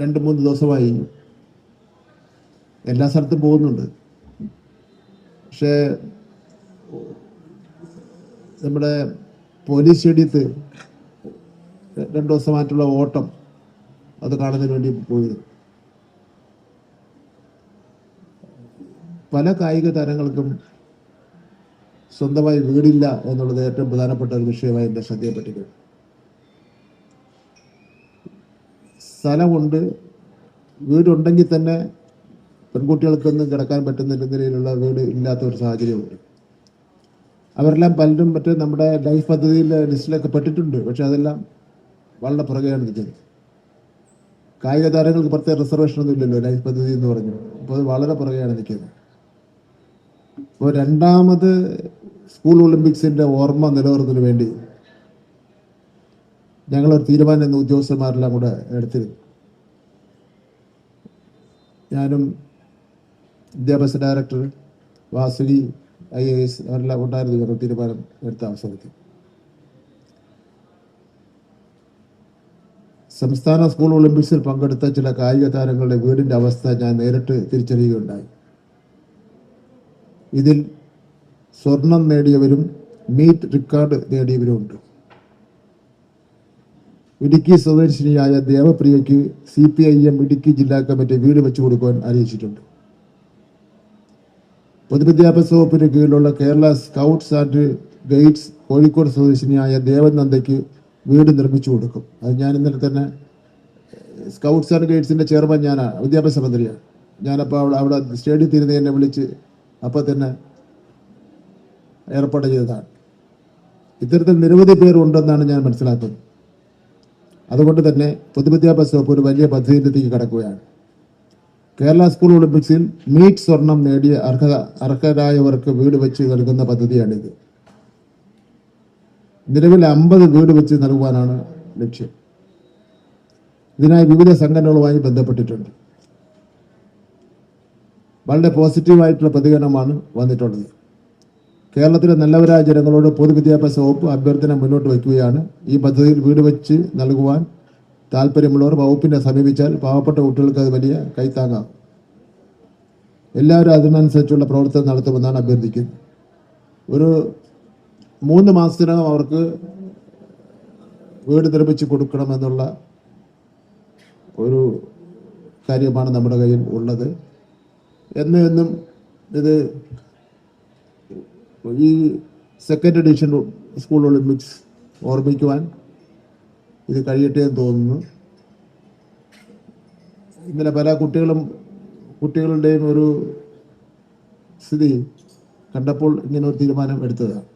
രണ്ട് മൂന്ന് ദിവസമായി എല്ലാ സ്ഥലത്തും പോകുന്നുണ്ട്. പക്ഷേ നമ്മുടെ പോലീസ് സ്റ്റേഡിയത്ത് രണ്ട് ദിവസമായിട്ടുള്ള ഓട്ടം അത് കാണുന്നതിന് വേണ്ടി പോയിരുന്നു. പല കായിക താരങ്ങൾക്കും സ്വന്തമായി വീടില്ല എന്നുള്ളത് ഏറ്റവും പ്രധാനപ്പെട്ട ഒരു വിഷയമായി എന്റെ ശ്രദ്ധയിൽപ്പെട്ടിട്ടുണ്ട് സ്ഥലമുണ്ട്. വീടുണ്ടെങ്കിൽ തന്നെ പെൺകുട്ടികൾക്കൊന്നും കിടക്കാൻ പറ്റുന്ന നിലയിലുള്ള വീട് ഇല്ലാത്ത ഒരു സാഹചര്യമുണ്ട്. അവരെല്ലാം പലരും മറ്റേ നമ്മുടെ ലൈഫ് പദ്ധതിയിൽ ലിസ്റ്റിലൊക്കെ പെട്ടിട്ടുണ്ട്. പക്ഷെ അതെല്ലാം വളരെ പുറകെയാണ് നിൽക്കുന്നത്. കായിക താരങ്ങൾക്ക് പ്രത്യേക റിസർവേഷൻ ഒന്നും ഇല്ലല്ലോ ലൈഫ് പദ്ധതി എന്ന് പറഞ്ഞു. അപ്പോൾ അത് വളരെ പുറകെയാണ് നിൽക്കുന്നത്. അപ്പോൾ രണ്ടാമത് സ്കൂൾ ഒളിമ്പിക്സിന്റെ ഓർമ്മ നിലനിർത്തുന്നതിന് വേണ്ടി ഞങ്ങളൊരു തീരുമാനം ഇന്ന് ഉദ്യോഗസ്ഥന്മാരെല്ലാം കൂടെ എടുത്തിരുന്നു. ഞാനും വിദ്യാഭ്യാസ director Vasuki I A S അവരെല്ലാം ഉണ്ടായിരുന്നു ഞങ്ങൾ തീരുമാനം എടുത്ത അവസരത്തിൽ സംസ്ഥാന സ്കൂൾ ഒളിമ്പിക്സിൽ പങ്കെടുത്ത ചില കായിക താരങ്ങളുടെ വീടിന്റെ അവസ്ഥ ഞാൻ നേരിട്ട് തിരിച്ചറിയുകയുണ്ടായി. ഇതിൽ സ്വർണം നേടിയവരും മീറ്റ് റിക്കാർഡ് നേടിയവരും നേടിയവരുമുണ്ട്. ഇടുക്കി സ്വദേശിനിയായ ദേവപ്രിയയ്ക്ക് C P I M Idukki ജില്ലാ കമ്മിറ്റി വീട് വെച്ചു കൊടുക്കുവാൻ അറിയിച്ചിട്ടുണ്ട്. പൊതുവിദ്യാഭ്യാസ വകുപ്പിന് കീഴിലുള്ള Kerala scouts and guides Kozhikode സ്വദേശിനിയായ ദേവനന്ദയ്ക്ക് വീട് നിർമ്മിച്ചു കൊടുക്കും. അത് ഞാൻ ഇന്നലെ തന്നെ സ്കൗട്ട്സ് ആൻഡ് ഗൈഡ്സിന്റെ ചെയർമാൻ ഞാനാണ് വിദ്യാഭ്യാസ മന്ത്രിയാണ് ഞാനപ്പോൾ അവിടെ അവിടെ സ്റ്റേഡിയത്തിൽ ഇരുന്ന് എന്നെ വിളിച്ച് അപ്പോൾ തന്നെ ഏർപ്പാട് ചെയ്തതാണ്. ഇത്തരത്തിൽ നിരവധി പേർ ഉണ്ടെന്നാണ് ഞാൻ മനസ്സിലാക്കുന്നത്. അതുകൊണ്ട് തന്നെ പൊതുവിദ്യാഭ്യാസ വകുപ്പ് ഒരു വലിയ പദ്ധതിയിലേക്ക് കടക്കുകയാണ്. കേരള സ്കൂൾ ഒളിമ്പിക്സിൽ മീറ്റ് സ്വർണം നേടിയ അർഹത അർഹരായവർക്ക് വീട് വെച്ച് നൽകുന്ന പദ്ധതിയാണിത്. നിലവിൽ അമ്പത് വീട് വെച്ച് നൽകുവാനാണ് ലക്ഷ്യം. ഇതിനായി വിവിധ സംഘടനകളുമായി ബന്ധപ്പെട്ടിട്ടുണ്ട്. വളരെ പോസിറ്റീവായിട്ടുള്ള പ്രതികരണമാണ് വന്നിട്ടുള്ളത്. കേരളത്തിലെ നല്ലവരായ ജനങ്ങളോട് പൊതുവിദ്യാഭ്യാസ വകുപ്പ് അഭ്യർത്ഥന മുന്നോട്ട് വയ്ക്കുകയാണ്. ഈ പദ്ധതിയിൽ വീട് വെച്ച് നൽകുവാൻ താല്പര്യമുള്ളവർ വകുപ്പിനെ സമീപിച്ചാൽ പാവപ്പെട്ട കുട്ടികൾക്ക് അത് വലിയ കൈത്താങ്ങാം. എല്ലാവരും അതിനനുസരിച്ചുള്ള പ്രവർത്തനം നടത്തുമെന്നാണ് അഭ്യർത്ഥിക്കുന്നത്. ഒരു മൂന്ന് മാസത്തിനകം അവർക്ക് വീട് നിർമ്മിച്ച് കൊടുക്കണമെന്നുള്ള ഒരു കാര്യമാണ് നമ്മുടെ കയ്യിൽ ഉള്ളത്. എന്ന് ഇത് ഈ സെക്കൻഡ് എഡിഷൻ സ്കൂൾ ഒളിമ്പിക്സ് ഓർമ്മിക്കുവാൻ ഇത് കഴിയട്ടെ എന്ന് തോന്നുന്നു. ഇന്നലെ പല കുട്ടികളും കുട്ടികളുടെയും ഒരു സ്ഥിതി കണ്ടപ്പോൾ ഇങ്ങനെ ഒരു തീരുമാനം എടുത്തതാണ്.